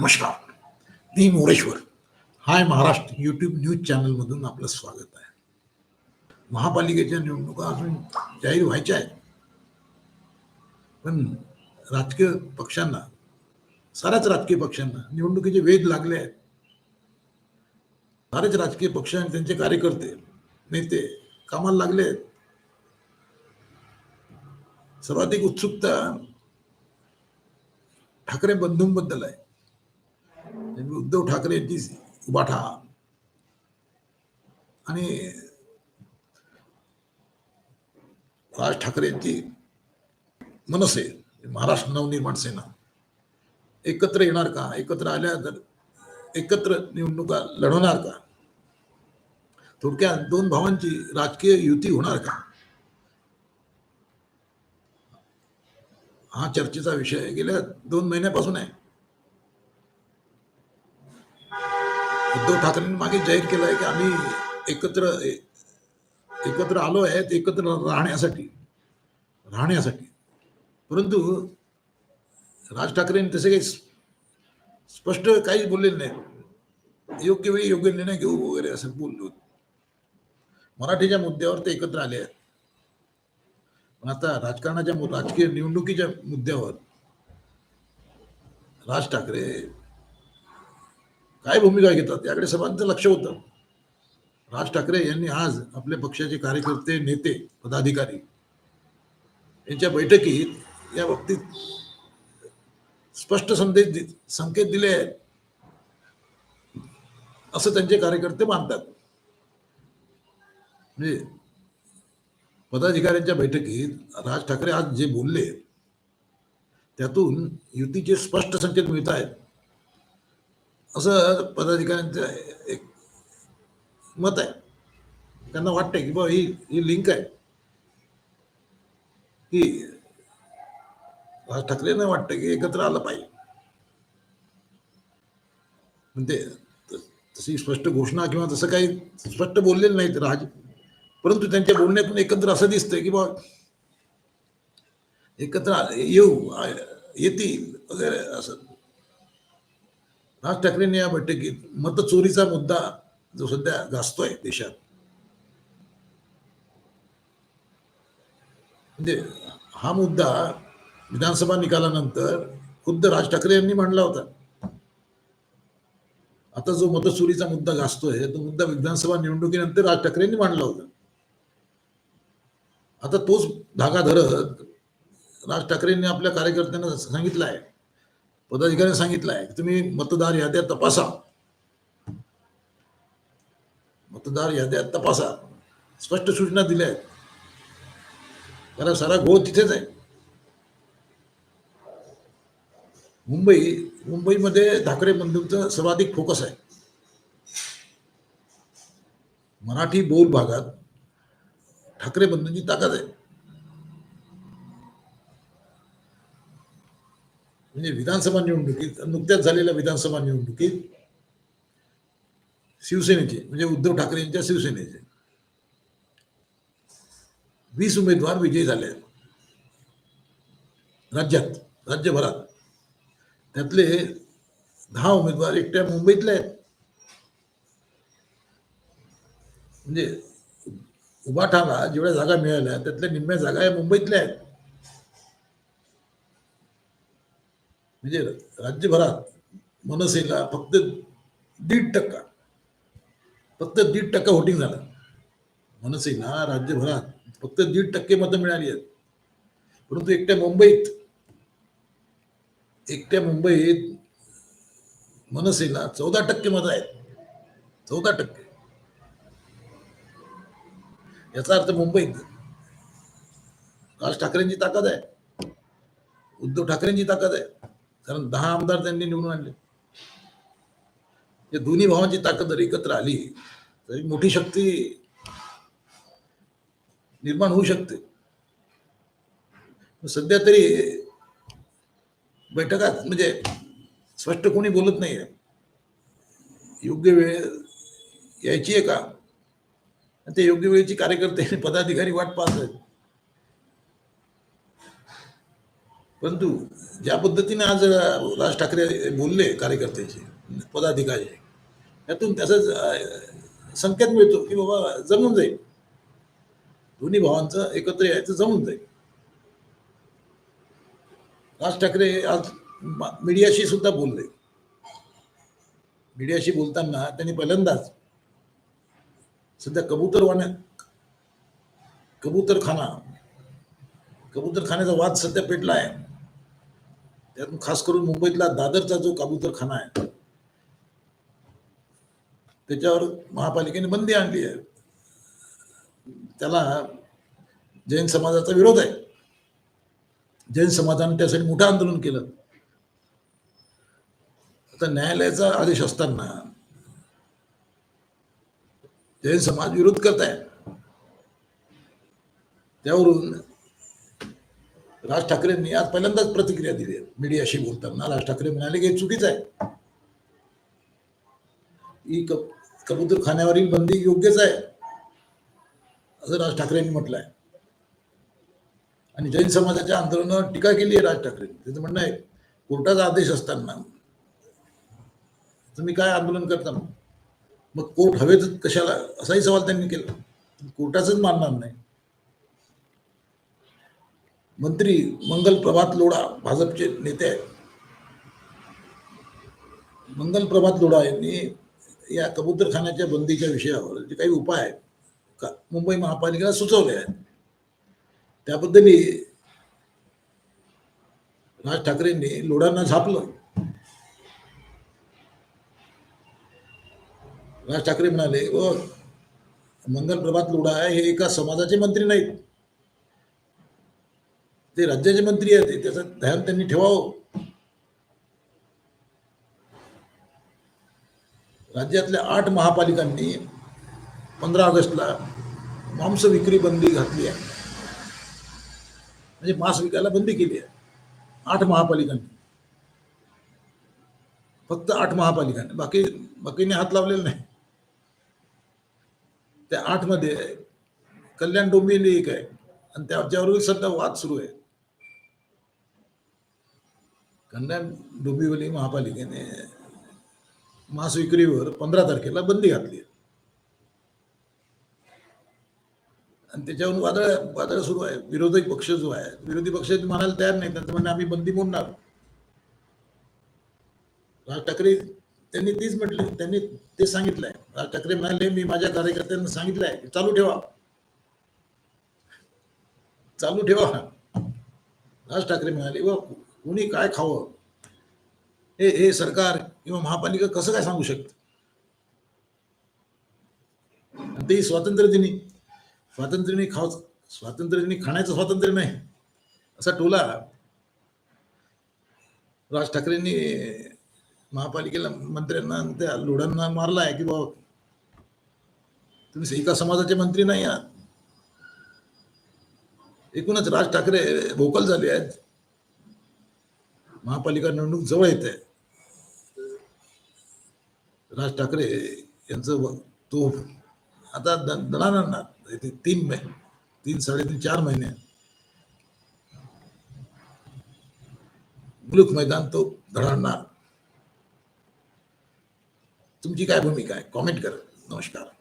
नमस्कार. मी Moreshwar. Hi Maharashtra YouTube news चॅनलमधून आपलं स्वागत आहे. महापालिकेच्या निवडणुका अजून जाहीर व्हायच्या आहेत. पण राजकीय पक्षांना साऱ्याच राजकीय पक्षांना निवडणुकीचे वेध लागले आहेत. सारेच राजकीय पक्ष आणि त्यांचे कार्यकर्ते नेते कामाला लागले आहेत. सर्वाधिक उत्सुकता ठाकरे बंधूंबद्दल आहे. म्हणजे उद्धव ठाकरे यांची उभाठा आणि राज ठाकरे यांची मनसे महाराष्ट्र नवनिर्माण सेना एकत्र येणार का? एकत्र आल्या तर एकत्र निवडणुका लढवणार का? थोडक्यात दोन भावांची राजकीय युती होणार का? हा चर्चेचा विषय गेल्या दोन महिन्यापासून आहे. उद्धव ठाकरेंनी मागे जाहीर केलं आहे की आम्ही एकत्र एकत्र आलो आहेत एकत्र राहण्यासाठी राहण्यासाठी. परंतु राज ठाकरेंनी तसे काही स्पष्ट काहीच बोललेले नाही. योग्य वेळी योग्य निर्णय घेऊ वगैरे असं बोललो मराठीच्या मुद्द्यावर ते एकत्र आले आहेत. पण आता राजकारणाच्या राजकीय निवडणुकीच्या मुद्द्यावर राज ठाकरे काय भूमिका घेतात? याकडे सर्वांचं लक्ष होतं. राज ठाकरे यांनी आज आपल्या पक्षाचे कार्यकर्ते नेते पदाधिकारी यांच्या बैठकीत या बाबतीत स्पष्ट संदेश संकेत दिले आहेत. असं त्यांचे कार्यकर्ते मानतात. म्हणजे पदाधिकाऱ्यांच्या बैठकीत राज ठाकरे आज जे बोलले त्यातून युतीचे स्पष्ट संकेत मिळत आहेत. असं पदाधिकाऱ्यांचं एक मत आहे. त्यांना वाटतंय की बाबा ही ही लिंक आहे. की राज ठाकरेंना वाटतं की एकत्र आलं पाहिजे. म्हणजे तशी स्पष्ट घोषणा किंवा तसं काही स्पष्ट बोललेलं नाहीत राज परंतु त्यांच्या बोलण्यातून एकत्र असं दिसतंय की बा एकत्र येऊ येतील वगैरे असं. राज ठाकरेंनी या बैठकीत मतचोरीचा मुद्दा जो सध्या गाजतोय देशात म्हणजे हा मुद्दा विधानसभा निकालानंतर खुद्द राज ठाकरे यांनी मांडला होता. आता जो मतचोरीचा मुद्दा गाजतोय तो मुद्दा विधानसभा निवडणुकीनंतर राज ठाकरे यांनी मांडला होता. आता तोच धागा धरत राज ठाकरेंनी आपल्या कार्यकर्त्यांना सांगितलं आहे पदाधिकाऱ्यांनी सांगितलं आहे तुम्ही मतदार याद्या तपासा. मतदार याद्या तपासा. स्पष्ट सूचना दिल्या आहेत कारण सारा गोळ तिथेच आहे. मुंबई मुंबईमध्ये ठाकरे बंधूंचा सर्वाधिक फोकस आहे. मराठी बोल भागात ठाकरे बंधूंची ताकद आहे. म्हणजे विधानसभा निवडणुकीत नुकत्याच झालेल्या विधानसभा निवडणुकीत शिवसेनेचे म्हणजे उद्धव ठाकरे यांच्या शिवसेनेचे वीस उमेदवार विजयी झाले. आहेत राज्यात राज्यभरात. त्यातले दहा उमेदवार एकट्या मुंबईतले आहेत. म्हणजे उभाठाला जेवढ्या जागा मिळाल्या त्यातल्या निम्म्या जागा या मुंबईतल्या आहेत. म्हणजे राज्यभरात मनसेला फक्त दीड टक्का फक्त दीड टक्का व्होटिंग झालं. मनसेला राज्यभरात फक्त दीड टक्के मतं मिळाली आहेत. परंतु एकट्या मुंबईत एकट्या मुंबईत मनसेला चौदा टक्के मतं आहेत. चौदा टक्के. याचा अर्थ मुंबईत राज ठाकरेंची ताकद आहे. उद्धव ठाकरेंची ताकद आहे. कारण दहा आमदार त्यांनी निवडून आणले. या दोन्ही भावांची ताकद जर एकत्र आली तरी मोठी शक्ती निर्माण होऊ शकते. सध्या तरी बैठकात म्हणजे स्पष्ट कोणी बोलत नाहीये. योग्य वेळ यायची आहे का? ते योग्य वेळेची कार्यकर्ते पदाधिकारी वाट पाहत आहेत. परंतु ज्या पद्धतीने आज राज ठाकरे बोलले कार्यकर्त्याचे पदाधिकारी त्यातून त्याचा संकेत मिळतो की बाबा जमून जाईल. दोन्ही भावांचं एकत्र यायचं जमून जाईल. राज ठाकरे आज मीडियाशी सुद्धा बोलले. मीडियाशी बोलताना त्यांनी पहिल्यांदाच सध्या कबूतरवाण्या कबूतरखाना कबूतरखान्याचा वाद सध्या पेटला आहे. त्यातून खास करून मुंबईतला दादरचा जो कबूतरखाना आहे त्याच्यावर महापालिकेने बंदी आणली आहे. त्याला जैन समाजाचा विरोध आहे. जैन समाजाने त्यासाठी मोठं आंदोलन केलं. आता न्यायालयाचा आदेश असताना जैन समाज विरोध करत आहे त्यावरून राज ठाकरेंनी आज पहिल्यांदाच प्रतिक्रिया दिली आहे मीडियाशी बोलताना. राज ठाकरे म्हणाले की हे चुकीचं आहे. ही कबूतर खाण्यावरील बंदी योग्यच आहे असं राज ठाकरेंनी म्हटलं आहे आणि जैन समाजाच्या आंदोलनावर टीका केली आहे राज ठाकरे त्याचं म्हणणं आहे कोर्टाचा आदेश असताना. तुम्ही काय आंदोलन करता मग? मग कोर्ट हवेच कशाला? असाही सवाल त्यांनी केला. कोर्टाचंच मानणार नाही. मंत्री मंगल प्रभात लोढा भाजपचे नेते आहेत. मंगल प्रभात लोढा यांनी या कबूतरखान्याच्या बंदीच्या विषयावर जे काही उपाय आहेत. का मुंबई महापालिकेला सुचवले आहेत. त्याबद्दल राज ठाकरेंनी लोढांना झापलं. राज ठाकरे म्हणाले व मंगल प्रभात लोढा हे एका समाजाचे मंत्री नाहीत. ते राज्याचे मंत्री आहेत, त्याचं ध्यान त्यांनी ठेवावं. राज्यातल्या आठ महापालिकांनी पंधरा ऑगस्टला मांस विक्री बंदी घातली आहे. म्हणजे मांस विकायला बंदी केली आहे. आठ महापालिकांनी. फक्त आठ महापालिकांनी. बाकी, बाकीने हात लावलेला नाही. त्या आठ मध्ये कल्याण डोंबिवली एक आहे. आणि त्याच्यावर सध्या वाद सुरू आहे. कल्याण डोंबिवली महापालिकेने मास विक्रीवर पंधरा तारखेला बंदी घातली आणि त्याच्यावरून वादळ वादळ सुरू आहे. विरोधी पक्ष जो आहे विरोधी पक्ष म्हणायला तयार नाही त्यांचं म्हणणं आम्ही बंदी मोडणार. राज ठाकरे त्यांनी तीच म्हटले त्यांनी ते सांगितलंय. राज ठाकरे म्हणाले मी माझ्या कार्यकर्त्यांना सांगितलंय की चालू ठेवा. चालू ठेवा. राज ठाकरे म्हणाले वा कुणी काय खावं? हे हे सरकार किंवा महापालिका कसं काय सांगू शकत? ते स्वातंत्र्य दिनी खाव स्वातंत्र्यदिनी खाण्याचं स्वातंत्र्य नाही. असा टोला राज ठाकरेंनी महापालिकेला मंत्र्यांना त्या लोढांना मारला आहे की बाबा तुम्ही एका समाजाचे मंत्री नाही आहात. एकूणच राज ठाकरे भोकल झाले आहेत. महापालिका निवडणूक जवळ येते. राज ठाकरे यांचं तोफ तो आता द- तीन महिने तीन साडेतीन चार महिने. मुलुक मैदान तो धडणार तुमची काय भूमिका आहे? कॉमेंट करा. नमस्कार.